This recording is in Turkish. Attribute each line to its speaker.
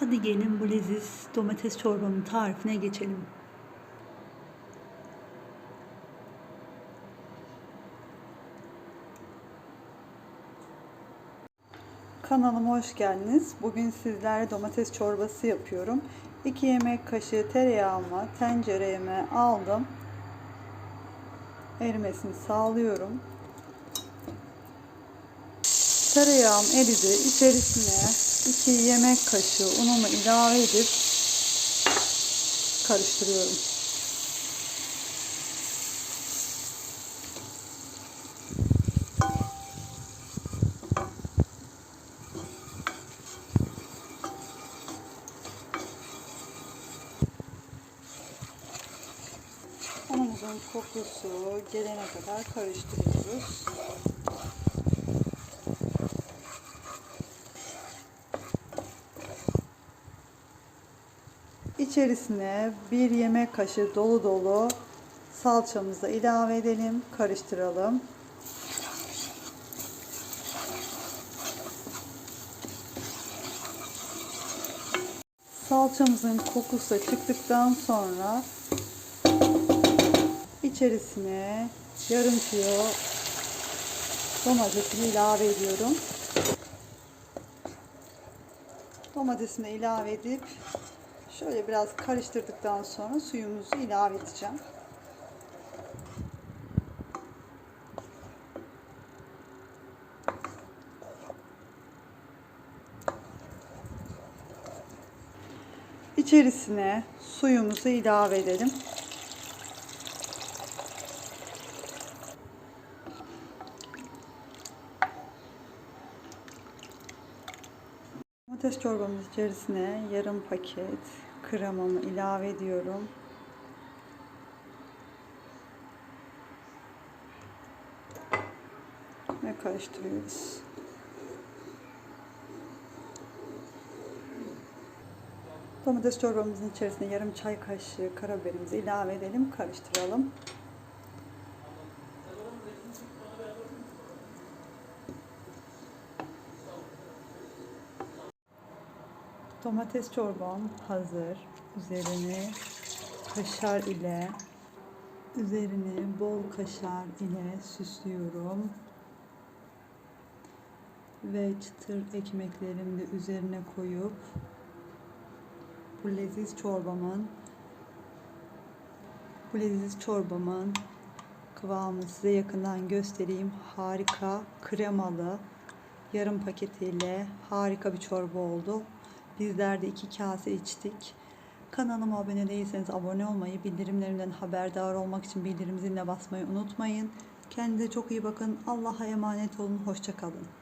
Speaker 1: Hadi gelin bu leziz domates çorbamın tarifine geçelim.
Speaker 2: Kanalıma hoş geldiniz. Bugün sizlerle domates çorbası yapıyorum. 2 yemek kaşığı tereyağımı tencereme aldım. Erimesini sağlıyorum. Tereyağım eridi. İçerisine 2 yemek kaşığı unumu ilave edip karıştırıyorum. Unumuzun kokusu gelene kadar karıştırıyoruz. İçerisine bir yemek kaşığı dolu dolu salçamızı ilave edelim, karıştıralım. Salçamızın kokusu çıktıktan sonra içerisine yarım kilo domatesini ilave ediyorum. Domatesini ilave edip şöyle biraz karıştırdıktan sonra suyumuzu ilave edeceğim. İçerisine suyumuzu ilave edelim. Domates çorbamız içerisine yarım paket kremamı ilave ediyorum. Ve karıştırıyoruz. Domates çorbamızın içerisine yarım çay kaşığı karabiberimizi ilave edelim, karıştıralım. Domates çorbam hazır. Üzerini kaşar ile üzerini bol kaşar ile süslüyorum. Ve çıtır ekmeklerimi de üzerine koyup bu leziz çorbamın bu leziz çorbamın kıvamını size yakından göstereyim. Harika kremalı yarım paketiyle harika bir çorba oldu. Bizler de iki kase içtik. Kanalıma abone değilseniz abone olmayı, bildirimlerimden haberdar olmak için bildirim ziline basmayı unutmayın. Kendinize çok iyi bakın. Allah'a emanet olun. Hoşçakalın.